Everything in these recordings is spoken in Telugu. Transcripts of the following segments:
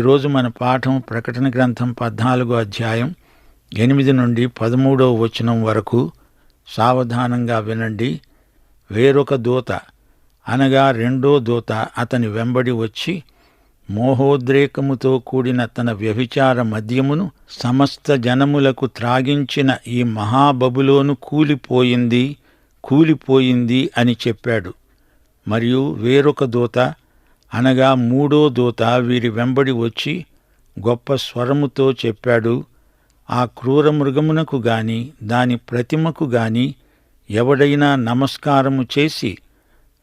ఈరోజు మన పాఠం ప్రకటన గ్రంథం పద్నాలుగో అధ్యాయం ఎనిమిది నుండి పదమూడవ వచనం వరకు సావధానంగా వినండి. వేరొక దూత అనగా రెండో దూత అతని వెంబడి వచ్చి మోహోద్రేకముతో కూడిన తన వ్యభిచార మద్యమును సమస్త జనములకు త్రాగించిన ఈ మహాబబులోను కూలిపోయింది కూలిపోయింది అని చెప్పాడు. మరియు వేరొక దూత అనగా మూడో దూత వీరి వెంబడి వచ్చి గొప్ప స్వరముతో చెప్పాడు ఆ క్రూర మృగమునకు గాని దాని ప్రతిమకు గాని ఎవడైనా నమస్కారము చేసి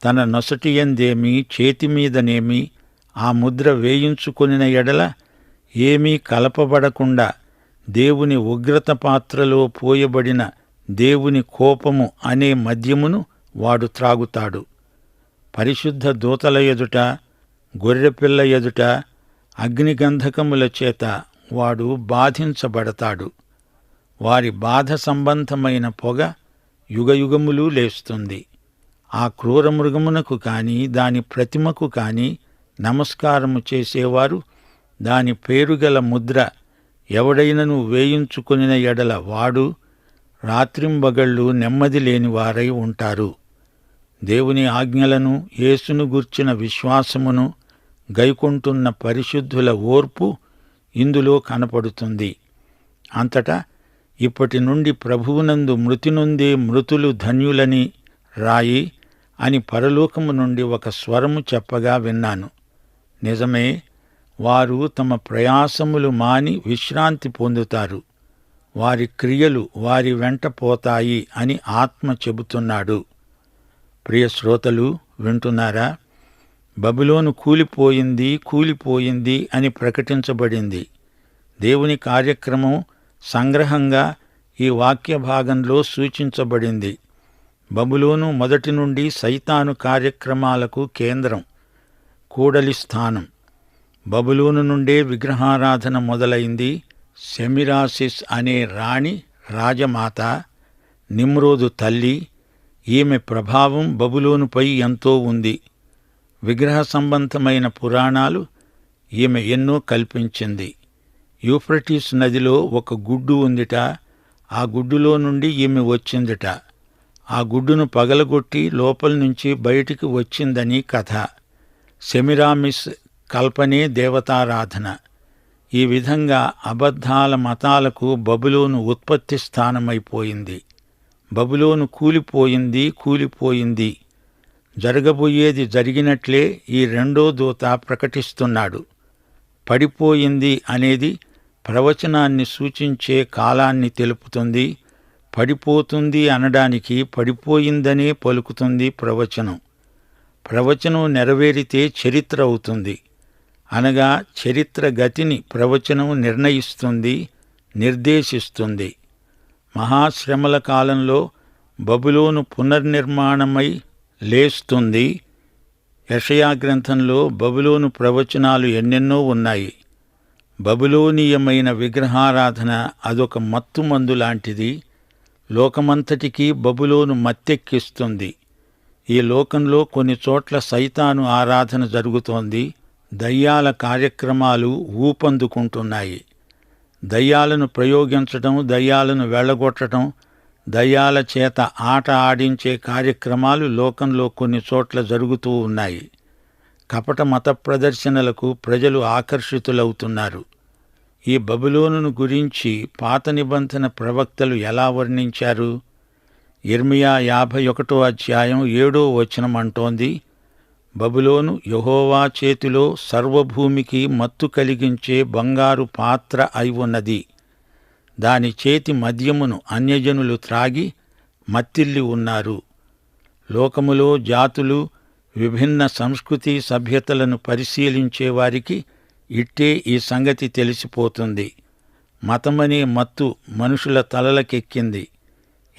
తన నొసటియందేమి చేతిమీదనేమి ఆ ముద్ర వేయించుకొనిన ఎడల ఏమీ కలపబడకుండా దేవుని ఉగ్రత పాత్రలో పోయబడిన దేవుని కోపము అనే మద్యమును వాడు త్రాగుతాడు. పరిశుద్ధ దూతల ఎదుట గొర్రెపిల్ల ఎదుట అగ్నిగంధకముల చేత వాడు బాధించబడతాడు. వారి బాధ సంబంధమైన పొగ యుగయుగములు లేస్తుంది. ఆ క్రూర మృగమునకు కాని దాని ప్రతిమకు కాని నమస్కారము చేసేవారు. దాని పేరుగల ముద్ర ఎవడైనను వేయించుకునిన ఎడల వాడు రాత్రింబగళ్ళు నెమ్మది లేని వారై ఉంటారు. దేవుని ఆజ్ఞలను యేసును గుర్చిన విశ్వాసమును గైకొంటున్న పరిశుద్ధుల ఓర్పు ఇందులో కనపడుతుంది. అంతటా ఇప్పటి నుండి ప్రభువునందు మృతి నొందే మృతులు ధన్యులని రాయి అని పరలోకము నుండి ఒక స్వరము చెప్పగా విన్నాను. నిజమే వారు తమ ప్రయాసములు మాని విశ్రాంతి పొందుతారు. వారి క్రియలు వారి వెంట పోతాయి అని ఆత్మ చెబుతున్నాడు. ప్రియ శ్రోతలు వింటున్నారా? బబులోను కూలిపోయింది కూలిపోయింది అని ప్రకటించబడింది. దేవుని కార్యక్రమం సంగ్రహంగా ఈ వాక్య భాగంలో సూచించబడింది. బబులోను మొదటి నుండి సైతాను కార్యక్రమాలకు కేంద్రం కూడలి స్థానం. బబులోను నుండే విగ్రహారాధన మొదలైంది. సెమిరాసిస్ అనే రాణి రాజమాత నిమ్రోదు తల్లి ఈమె ప్రభావం బబులోనుపై ఎంతో ఉంది. విగ్రహ సంబంధమైన పురాణాలు ఈమె ఎన్నో కల్పించింది. యూఫ్రటీస్ నదిలో ఒక గుడ్డు ఉందిట ఆ గుడ్డులో నుండి ఈమె వచ్చిందిట. ఆ గుడ్డును పగలగొట్టి లోపల నుంచి బయటికి వచ్చిందని కథ. సెమిరామిస్ కల్పనే దేవతారాధన. ఈ విధంగా అబద్ధాల మతాలకు బబులోను ఉత్పత్తి స్థానమైపోయింది. బబులోను కూలిపోయింది కూలిపోయింది. జరగబోయేది జరిగినట్లే ఈ రెండో దూత ప్రకటిస్తున్నాడు. పడిపోయింది అనేది ప్రవచనాన్ని సూచించే కాలాన్ని తెలుపుతుంది. పడిపోతుంది అనడానికి పడిపోయిందనే పలుకుతుంది ప్రవచనం. ప్రవచనం నెరవేరితే చరిత్ర అవుతుంది. అనగా చరిత్ర గతిని ప్రవచనం నిర్ణయిస్తుంది నిర్దేశిస్తుంది. మహాశ్రమల కాలంలో బబులోను పునర్నిర్మాణమై లేస్తుంది. యషయా గ్రంథంలో బబులోను ప్రవచనాలు ఎన్నెన్నో ఉన్నాయి. బబులోనీయమైన విగ్రహారాధన అదొక మత్తుమందు లాంటిది. లోకమంతటికీ బబులోను మత్తెక్కిస్తుంది. ఈ లోకంలో కొన్ని చోట్ల సైతాను ఆరాధన జరుగుతోంది. దయ్యాల కార్యక్రమాలు ఊపందుకుంటున్నాయి. దయ్యాలను ప్రయోగించటం దయ్యాలను వెళ్ళగొట్టడం దయ్యాల చేత ఆట ఆడించే కార్యక్రమాలు లోకంలో కొన్ని చోట్ల జరుగుతూ ఉన్నాయి. కపట మత ప్రదర్శనలకు ప్రజలు ఆకర్షితులవుతున్నారు. ఈ బబులోనును గురించి పాత నిబంధన ప్రవక్తలు ఎలా వర్ణించారు? ఇర్మియా యాభై ఒకటో అధ్యాయం ఏడో వచనం అంటోంది బబులోను యహోవా చేతిలో సర్వభూమికి మత్తు కలిగించే బంగారు పాత్ర అయి ఉన్నది. దాని చేతి మద్యమును అన్యజనులు త్రాగి మత్తిల్లి ఉన్నారు. లోకములో జాతులు విభిన్న సంస్కృతి సభ్యతలను పరిశీలించే వారికి ఇట్టే ఈ సంగతి తెలిసిపోతుంది. మతమనే మత్తు మనుషుల తలలకెక్కింది.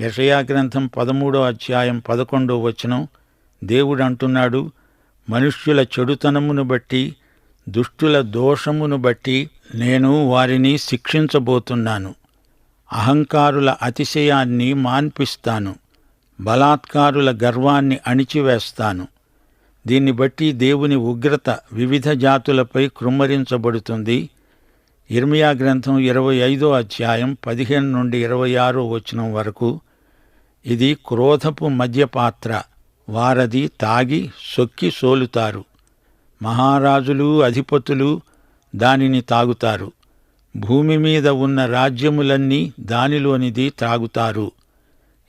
యషయా గ్రంథం పదమూడో అధ్యాయం పదకొండో వచనం దేవుడు అంటున్నాడు మనుష్యుల చెడుతనమును బట్టి దుష్టుల దోషమును బట్టి నేను వారిని శిక్షించబోతున్నాను. అహంకారుల అతిశయాన్ని మాన్పిస్తాను బలాత్కారుల గర్వాన్ని అణిచివేస్తాను. దీన్ని బట్టి దేవుని ఉగ్రత వివిధ జాతులపై కృమ్మరించబడుతుంది. ఇర్మియా గ్రంథం ఇరవై ఐదో అధ్యాయం పదిహేను నుండి ఇరవై ఆరో వచనం వరకు ఇది క్రోధపు మద్యపాత్ర వారది తాగి సొక్కి సోలుతారు. మహారాజులు అధిపతులు దానిని తాగుతారు. భూమి మీద ఉన్న రాజ్యములన్నీ దానిలోనిది త్రాగుతారు.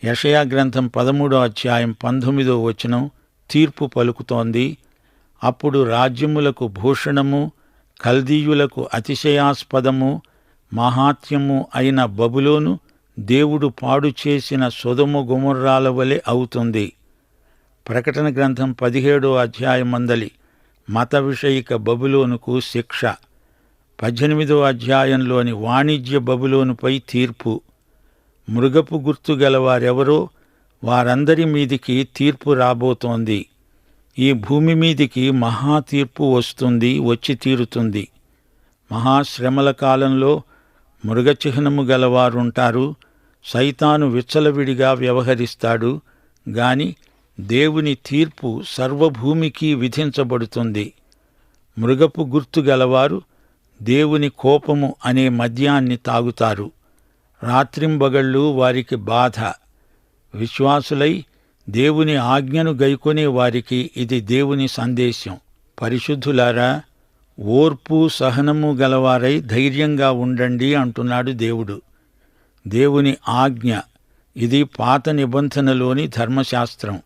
యషయా గ్రంథం పదమూడో అధ్యాయం పంతొమ్మిదో వచనం తీర్పు పలుకుతోంది. అప్పుడు రాజ్యములకు భూషణము కల్దీయులకు అతిశయాస్పదము మహాత్యము అయిన బబులోను దేవుడు పాడు చేసిన సొదము గుమర్రాల వలె అవుతుంది. ప్రకటన గ్రంథం పదిహేడో అధ్యాయమందలి మత విషయిక బబులోనుకు శిక్ష. పద్దెనిమిదో అధ్యాయంలోని వాణిజ్య బబులోనుపై తీర్పు. మృగపు గుర్తు గలవారెవరో వారందరి మీదికి తీర్పు రాబోతోంది. ఈ భూమి మీదికి మహా తీర్పు వస్తుంది వచ్చి తీరుతుంది. మహాశ్రమల కాలంలో మృగచిహ్నము గలవారుంటారు సైతాను విచ్చలవిడిగా వ్యవహరిస్తాడు గాని దేవుని తీర్పు సర్వభూమికి విధించబడుతుంది. మృగపు గుర్తు గలవారు దేవుని కోపము అనే మద్యాన్ని తాగుతారు. రాత్రింబగళ్ళు వారికి బాధ. విశ్వాసులై దేవుని ఆజ్ఞను గైకొనే వారికి ఇది దేవుని సందేశం. పరిశుద్ధులారా ఓర్పు సహనము గలవారై ధైర్యంగా ఉండండి అంటున్నాడు దేవుడు. దేవుని ఆజ్ఞ ఇది పాత నిబంధనలోని ధర్మశాస్త్రం.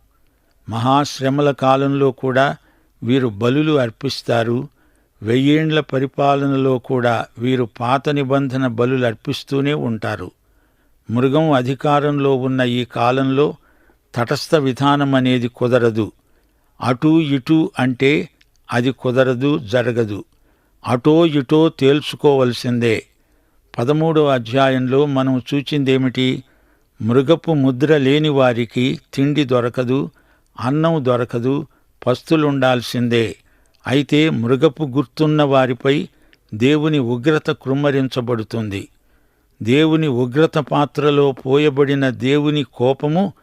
మహాశ్రమల కాలంలో కూడా వీరు బలులు అర్పిస్తారు వెయ్యేండ్ల పరిపాలనలో కూడా వీరు పాత నిబంధన బలులర్పిస్తూనే ఉంటారు. మృగం అధికారంలో ఉన్న ఈ కాలంలో తటస్థ విధానం అనేది కుదరదు. అటూ ఇటూ అంటే అది కుదరదు జరగదు. అటో ఇటో తేల్చుకోవలసిందే. పదమూడో అధ్యాయంలో మనం చూచిందేమిటి? మృగపు ముద్ర లేని వారికి తిండి దొరకదు అన్నం దొరకదు పస్తులుండాల్సిందే. అయితే మృగపు గుర్తున్న వారిపై దేవుని ఉగ్రత కృమ్మరించబడుతుంది. దేవుని ఉగ్రత పాత్రలో పోయబడిన దేవుని కోపము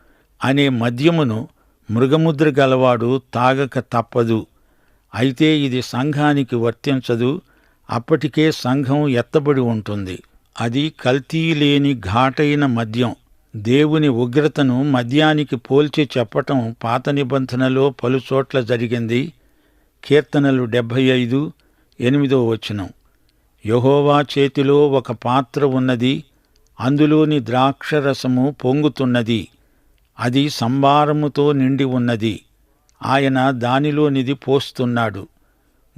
అనే మద్యమును మృగముద్ర గలవాడు తాగక తప్పదు. అయితే ఇది సంఘానికి వర్తించదు. అప్పటికే సంఘం ఎత్తబడి ఉంటుంది. అది కల్తీ లేని ఘాటైన మద్యం. దేవుని ఉగ్రతను మద్యానికి పోల్చి చెప్పటం పాత నిబంధనలో పలుచోట్ల జరిగింది. కీర్తనలు డెబ్భై ఐదు ఎనిమిదో వచనం. యహోవా చేతిలో ఒక పాత్ర ఉన్నది అందులోని ద్రాక్షరసము పొంగుతున్నది అది సంభారముతో నిండి ఉన్నది ఆయన దానిలోనిది పోస్తున్నాడు.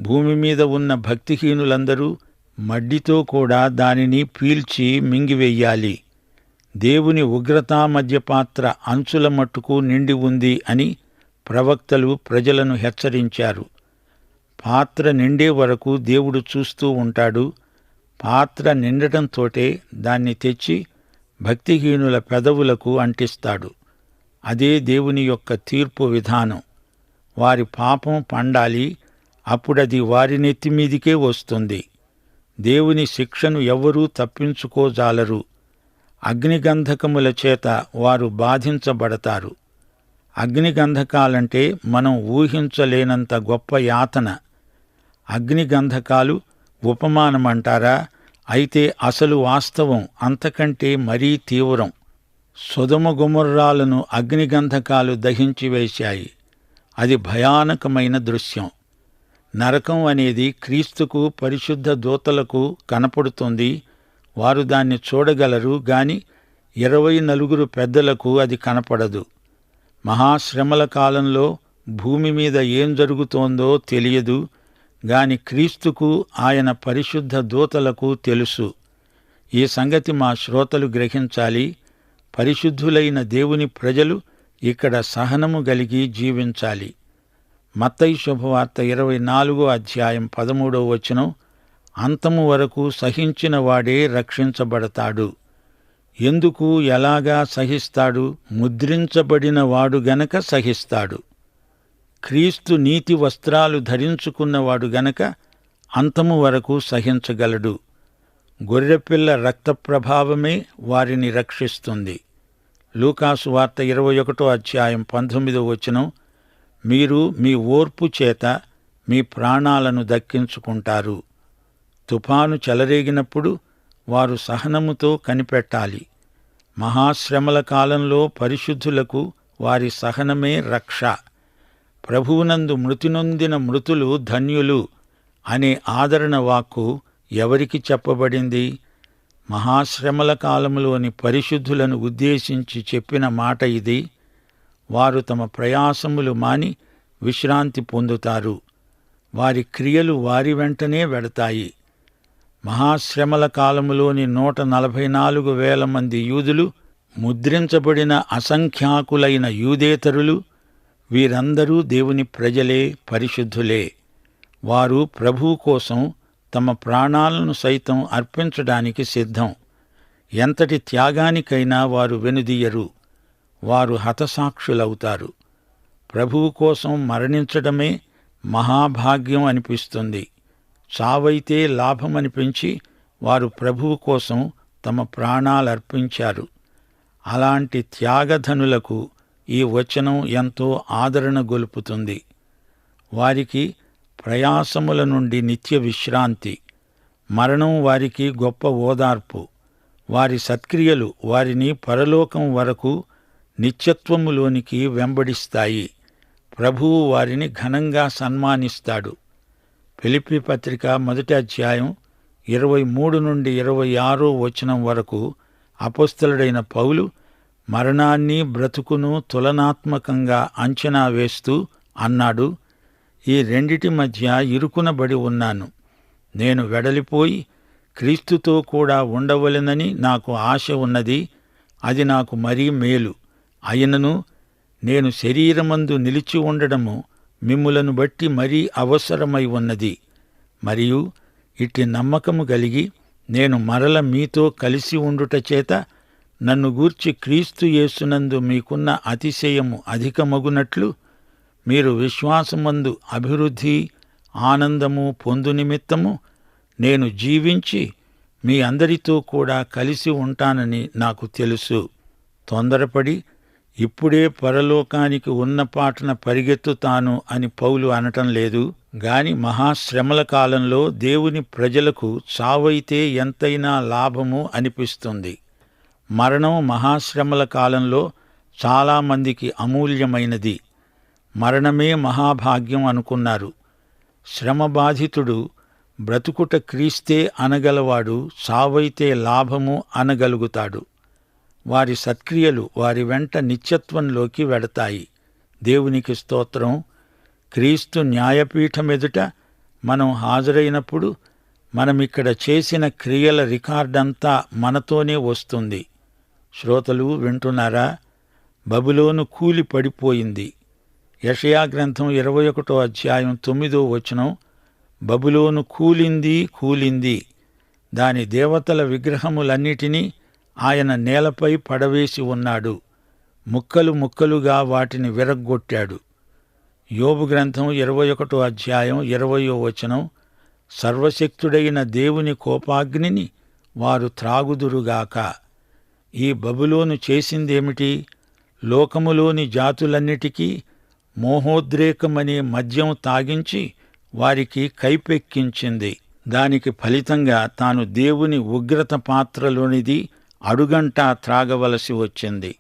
భూమి మీద ఉన్న భక్తిహీనులందరూ మడ్డితో కూడా దానిని పీల్చి మింగివెయ్యాలి దేవుని ఉగ్రతా మధ్యపాత్ర అంచుల మట్టుకు నిండి ఉంది అని ప్రవక్తలు ప్రజలను హెచ్చరించారు. పాత్ర నిండే వరకు దేవుడు చూస్తూ ఉంటాడు. పాత్ర నిండటంతోటే దాన్ని తెచ్చి భక్తిహీనుల పెదవులకు అంటిస్తాడు. అదే దేవుని యొక్క తీర్పు విధానం. వారి పాపం పండాలి అప్పుడది వారి నెత్తిమీదికే వస్తుంది. దేవుని శిక్షను ఎవ్వరూ తప్పించుకోజాలరు. అగ్నిగంధకముల చేత వారు బాధించబడతారు. అగ్నిగంధకాలంటే మనం ఊహించలేనంత గొప్ప యాతన. అగ్నిగంధకాలు ఉపమానమంటారా? అయితే అసలు వాస్తవం అంతకంటే మరీ తీవ్రం. సుధమ గుమర్రాలను అగ్నిగంధకాలు దహించి వేశాయి. అది భయానకమైన దృశ్యం. నరకం అనేది క్రీస్తుకు పరిశుద్ధ దూతలకు కనపడుతుంది. వారు దాన్ని చూడగలరు గాని ఇరవై నలుగురు పెద్దలకు అది కనపడదు. మహాశ్రమల కాలంలో భూమి మీద ఏం జరుగుతోందో తెలియదు. గాని క్రీస్తుకు ఆయన పరిశుద్ధ దూతలకు తెలుసు. ఈ సంగతి మా శ్రోతలు గ్రహించాలి. పరిశుద్ధులైన దేవుని ప్రజలు ఇక్కడ సహనము గలిగి జీవించాలి. మత్తయి శుభవార్త ఇరవై నాలుగో అధ్యాయం పదమూడో వచనం అంతము వరకు సహించిన వాడే రక్షించబడతాడు. ఎందుకు ఎలాగా సహిస్తాడు? ముద్రించబడిన వాడు గనక సహిస్తాడు. క్రీస్తు నీతి వస్త్రాలు ధరించుకున్నవాడు గనక అంతము వరకు సహించగలడు. గొర్రెపిల్ల రక్త ప్రభావమే వారిని రక్షిస్తుంది. లూకాసు వార్త ఇరవై ఒకటో అధ్యాయం పంతొమ్మిదో వచనం మీరు మీ ఓర్పు చేత మీ ప్రాణాలను దక్కించుకుంటారు. తుఫాను చెలరేగినప్పుడు వారు సహనముతో కనిపెట్టాలి. మహాశ్రమల కాలంలో పరిశుద్ధులకు వారి సహనమే రక్ష. ప్రభువునందు మృతి నొందిన మృతులు ధన్యులు అనే ఆదరణ వాక్కు ఎవరికి చెప్పబడింది? మహాశ్రమల కాలములోని పరిశుద్ధులను ఉద్దేశించి చెప్పిన మాట ఇది. వారు తమ ప్రయాసములు మాని విశ్రాంతి పొందుతారు. వారి క్రియలు వారి వెంటనే వెడతాయి. మహాశ్రమల కాలములోని నూట నలభై నాలుగు వేల మంది యూదులు ముద్రించబడిన అసంఖ్యాకులైన యూదేతరులు వీరందరూ దేవుని ప్రజలే పరిశుద్ధులే. వారు ప్రభువు కోసం తమ ప్రాణాలను సైతం అర్పించడానికి సిద్ధం. ఎంతటి త్యాగానికైనా వారు వెనుదీయరు. వారు హతసాక్షులవుతారు. ప్రభువు కోసం మరణించడమే మహాభాగ్యం అనిపిస్తుంది. చావైతే లాభమనిపించి వారు ప్రభువు కోసం తమ ప్రాణాలర్పించారు. అలాంటి త్యాగధనులకు ఈ వచనం ఎంతో ఆదరణ గొలుపుతుంది. వారికి ప్రయాసముల నుండి నిత్య విశ్రాంతి. మరణం వారికి గొప్ప ఓదార్పు. వారి సత్క్రియలు వారిని పరలోకం వరకు నిత్యత్వములోనికి వెంబడిస్తాయి. ప్రభువు వారిని ఘనంగా సన్మానిస్తాడు. ఫిలిపి పత్రిక మొదటి అధ్యాయం ఇరవై మూడు నుండి ఇరవై ఆరో వచనం వరకు అపస్తులుడైన పౌలు మరణాన్ని బ్రతుకును తులనాత్మకంగా అంచనా వేస్తూ అన్నాడు. ఈ రెండిటి మధ్య ఇరుకునబడి ఉన్నాను. నేను వెడలిపోయి క్రీస్తుతో కూడా ఉండవలెనని నాకు ఆశ ఉన్నది. అది నాకు మరీ మేలు. అయినను నేను శరీరమందు నిలిచి ఉండడము మిమ్ములను బట్టి మరీ అవసరమై ఉన్నది. మరియు ఇట్టి నమ్మకము కలిగి నేను మరల మీతో కలిసి ఉండుట చేత నన్ను గూర్చి క్రీస్తు యేసునందు మీకున్న అతిశయము అధికమగునట్లు మీరు విశ్వాసమందు అభివృద్ధి ఆనందము పొందు నిమిత్తము నేను జీవించి మీ అందరితో కూడా కలిసి ఉంటానని నాకు తెలుసు. తొందరపడి ఇప్పుడే పరలోకానికి ఉన్న పాటన పరిగెత్తుతాను అని పౌలు అనటం లేదు. గాని మహాశ్రమల కాలంలో దేవుని ప్రజలకు చావైతే ఎంతైనా లాభము అనిపిస్తుంది. మరణం మహాశ్రమల కాలంలో చాలామందికి అమూల్యమైనది. మరణమే మహాభాగ్యం అనుకున్నారు. శ్రమబాధితుడు బ్రతుకుట క్రీస్తే అనగలవాడు సావైతే లాభము అనగలుగుతాడు. వారి సత్క్రియలు వారి వెంట నిత్యత్వంలోకి వెడతాయి. దేవునికి స్తోత్రం. క్రీస్తు న్యాయపీఠమెదుట మనం హాజరైనప్పుడు మనమిక్కడ చేసిన క్రియల రికార్డంతా మనతోనే వస్తుంది. శ్రోతలు వింటున్నారా? బబులోను కూలి పడిపోయింది. యషయా గ్రంథం ఇరవై ఒకటో అధ్యాయం తొమ్మిదో వచనం బబులోను కూలింది కూలింది. దాని దేవతల విగ్రహములన్నిటినీ ఆయన నేలపై పడవేసి ఉన్నాడు. ముక్కలు ముక్కలుగా వాటిని విరగ్గొట్టాడు. యోబు గ్రంథం ఇరవై ఒకటో అధ్యాయం ఇరవయో వచనం సర్వశక్తుడైన దేవుని కోపాగ్నిని వారు త్రాగుదురుగాక. ఈ బబులోను చేసిందేమిటి? లోకములోని జాతులన్నిటికీ మోహోద్రేకమనే మద్యం తాగించి వారికి కైపెక్కించింది. దానికి ఫలితంగా తాను దేవుని ఉగ్రత పాత్రలోనిది అడుగంటా త్రాగవలసి వచ్చింది.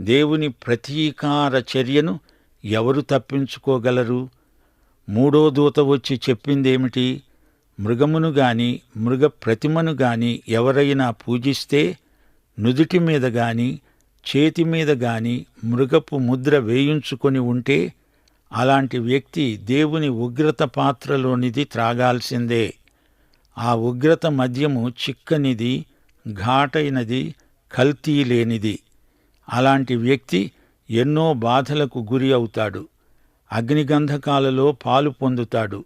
దేవుని ప్రతీకార చర్యను ఎవరు తప్పించుకోగలరు? మూడో దూత వచ్చి చెప్పిందేమిటి? మృగమును గాని మృగ ప్రతిమను గాని ఎవరైనా పూజిస్తే నుదుటి మీద గాని చేతి మీద గాని మృగపు ముద్ర వేయించుకొని ఉంటే అలాంటి వ్యక్తి దేవుని ఉగ్రత పాత్రలోనిది త్రాగాల్సిందే. ఆ ఉగ్రత మద్యము చిక్కనిది ఘాటైనది కల్తీ లేనిది అలాంటి వ్యక్తి ఎన్నో బాధలకు గురి అవుతాడు. అగ్నిగంధకాలలో పాలు పొందుతాడు.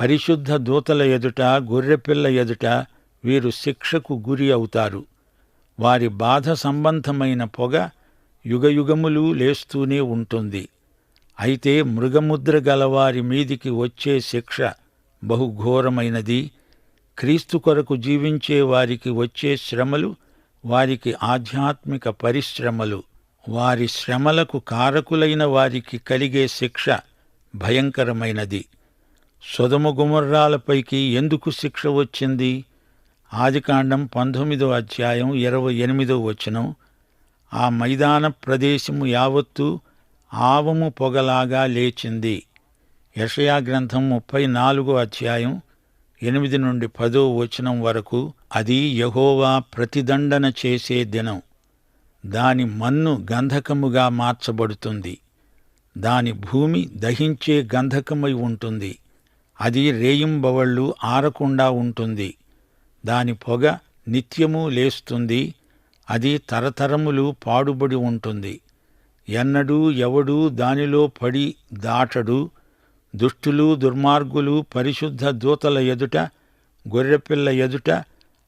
పరిశుద్ధ దూతల ఎదుట గొర్రెపిల్ల ఎదుట వీరు శిక్షకు గురి అవుతారు. వారి బాధ సంబంధమైన పొగ యుగయుగములు లేస్తూనే ఉంటుంది. అయితే మృగముద్ర గలవారి మీదికి వచ్చే శిక్ష బహుఘోరమైనది. క్రీస్తు కొరకు జీవించే వారికి వచ్చే శ్రమలు వారికి ఆధ్యాత్మిక పరిశ్రమలు. వారి శ్రమలకు కారకులైన వారికి కలిగే శిక్ష భయంకరమైనది. సుధముగుమర్రాలపైకి ఎందుకు శిక్ష వచ్చింది? ఆదికాండం పంతొమ్మిదో అధ్యాయం ఇరవై ఎనిమిదో వచనం. ఆ మైదాన ప్రదేశము యావత్తు ఆవము పొగలాగా లేచింది. యషయా గ్రంథం ముప్పై నాలుగో అధ్యాయం ఎనిమిది నుండి పదో వచనం వరకు అది యహోవా ప్రతిదండన చేసే దినం. దాని మన్ను గంధకముగా మార్చబడుతుంది. దాని భూమి దహించే గంధకమై ఉంటుంది. అది రేయింబవళ్ళు ఆరకుండా ఉంటుంది. దాని పొగ నిత్యము లేస్తుంది అది తరతరములు పాడుబడి ఉంటుంది. ఎన్నడూ ఎవడూ దానిలో పడి దాటడు దుష్టులు దుర్మార్గులు పరిశుద్ధ దూతల ఎదుట గొర్రెపిల్ల ఎదుట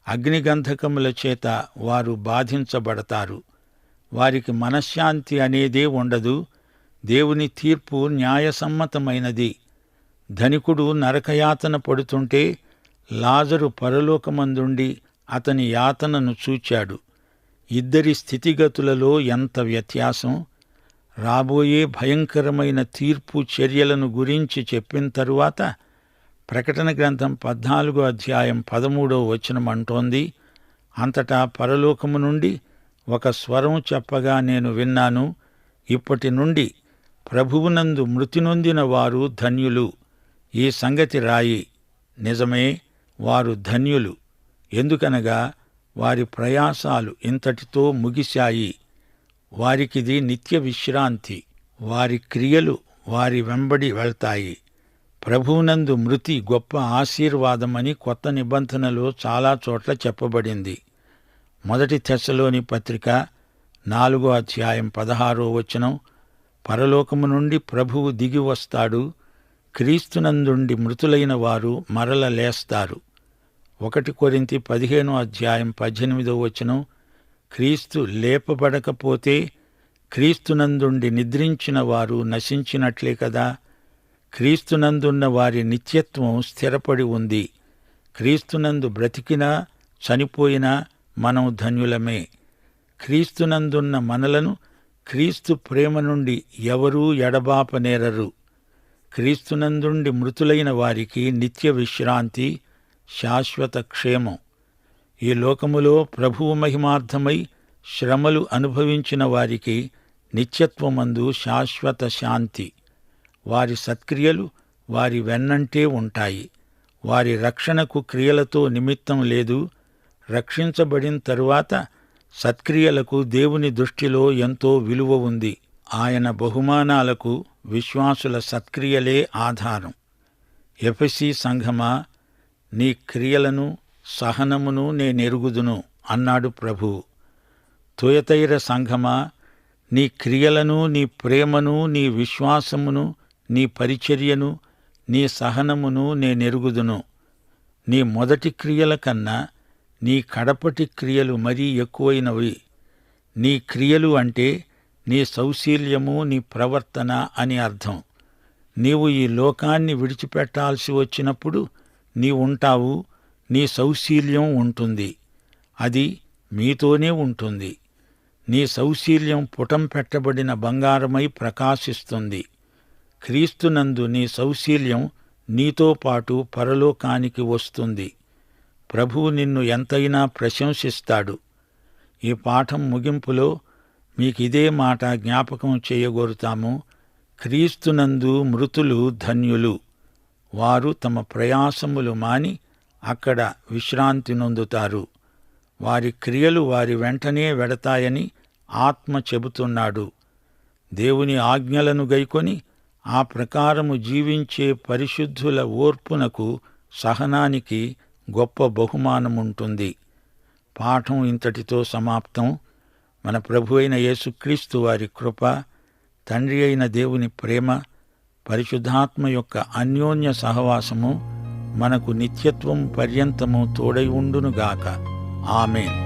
అగ్నిగంధకముల చేత వారు బాధించబడతారు. వారికి మనశ్శాంతి అనేదే ఉండదు దేవుని తీర్పు న్యాయసమ్మతమైనది. ధనికుడు నరకయాతన పడుతుంటే లాజరు పరలోకమందుండి అతని యాతనను చూచాడు. ఇద్దరి స్థితిగతులలో ఎంత వ్యత్యాసం? రాబోయే భయంకరమైన తీర్పు చర్యలను గురించి చెప్పిన తరువాత ప్రకటన గ్రంథం పద్నాలుగో అధ్యాయం పదమూడో వచనం అంటోంది అంతటా పరలోకము నుండి ఒక స్వరం చెప్పగా నేను విన్నాను ఇప్పటి నుండి ప్రభువునందు మృతి నొందిన వారు ధన్యులు. ఈ సంగతి రాయి. నిజమే? వారు ధన్యులు. ఎందుకనగా వారి ప్రయాసాలు ఇంతటితో ముగిశాయి. వారికిది నిత్య విశ్రాంతి. వారి క్రియలు వారి వెంబడి వెళ్తాయి. ప్రభువునందు మృతి గొప్ప ఆశీర్వాదమని కొత్త నిబంధనలో చాలా చోట్ల చెప్పబడింది. మొదటి తెశలోని పత్రిక నాలుగో అధ్యాయం పదహారో వచనం. పరలోకము నుండి ప్రభువు దిగి వస్తాడు. క్రీస్తునందుండి మృతులైన వారు మరల లేస్తారు. ఒకటి కొరింతి పదిహేనో అధ్యాయం పద్దెనిమిదో వచనం. క్రీస్తు లేపబడకపోతే క్రీస్తునందుండి నిద్రించిన వారు నశించినట్లే కదా. క్రీస్తునందున్న వారి నిత్యత్వం స్థిరపడి ఉంది. క్రీస్తునందు బ్రతికినా చనిపోయినా మనం ధన్యులమే. క్రీస్తునందున్న మనలను క్రీస్తు ప్రేమ నుండి ఎవరూ ఎడబాపనేరరు. క్రీస్తునందుండి మృతులైన వారికి నిత్య విశ్రాంతి శాశ్వత క్షేమం. ఈ లోకములో ప్రభువు మహిమార్థమై శ్రమలు అనుభవించిన వారికి నిత్యత్వమందు శాశ్వత శాంతి. వారి సత్క్రియలు వారి వెన్నంటే ఉంటాయి. వారి రక్షణకు క్రియలతో నిమిత్తం లేదు. రక్షించబడిన తరువాత సత్క్రియలకు దేవుని దృష్టిలో ఎంతో విలువ ఉంది. ఆయన బహుమానాలకు విశ్వాసుల సత్క్రియలే ఆధారం. ఎఫెసి సంఘమా నీ క్రియలను సహనమును నేనెరుగుదును అన్నాడు ప్రభు. తుయతైర సంఘమా నీ క్రియలను నీ ప్రేమను నీ విశ్వాసమును నీ పరిచర్యను నీ సహనమును నేనెరుగుదును. నీ మొదటి క్రియల కన్నా నీ కడపటి క్రియలు మరీ ఎక్కువైనవి. నీ క్రియలు అంటే నీ సౌశీల్యము నీ ప్రవర్తన అని అర్థం. నీవు ఈ లోకాన్ని విడిచిపెట్టాల్సి వచ్చినప్పుడు నీ ఉంటావు నీ సౌశీల్యం ఉంటుంది. అది మీతోనే ఉంటుంది. నీ సౌశీల్యం పుటం పెట్టబడిన బంగారమై ప్రకాశిస్తుంది. క్రీస్తునందు నీ సౌశీల్యం నీతో పాటు పరలోకానికి వస్తుంది. ప్రభువు నిన్ను ఎంతైనా ప్రశంసిస్తాడు. ఈ పాఠం ముగింపులో మీకిదే మాట జ్ఞాపకం చేయగోరుతాము. క్రీస్తునందు మృతులు ధన్యులు. వారు తమ ప్రయాసములు మాని అక్కడ విశ్రాంతి నొందుతారు. వారి క్రియలు వారి వెంటనే వెడతాయని ఆత్మ చెబుతున్నాడు. దేవుని ఆజ్ఞలను గైకొని ఆ ప్రకారము జీవించే పరిశుద్ధుల ఓర్పునకు సహనానికి గొప్ప బహుమానముంటుంది. పాఠం ఇంతటితో సమాప్తం. మన ప్రభు అయిన యేసుక్రీస్తు వారి కృప తండ్రి అయిన దేవుని ప్రేమ పరిశుద్ధాత్మ యొక్క అన్యోన్య సహవాసము మనకు నిత్యత్వం పర్యంతము తోడై ఉండునుగాక. ఆమెన్.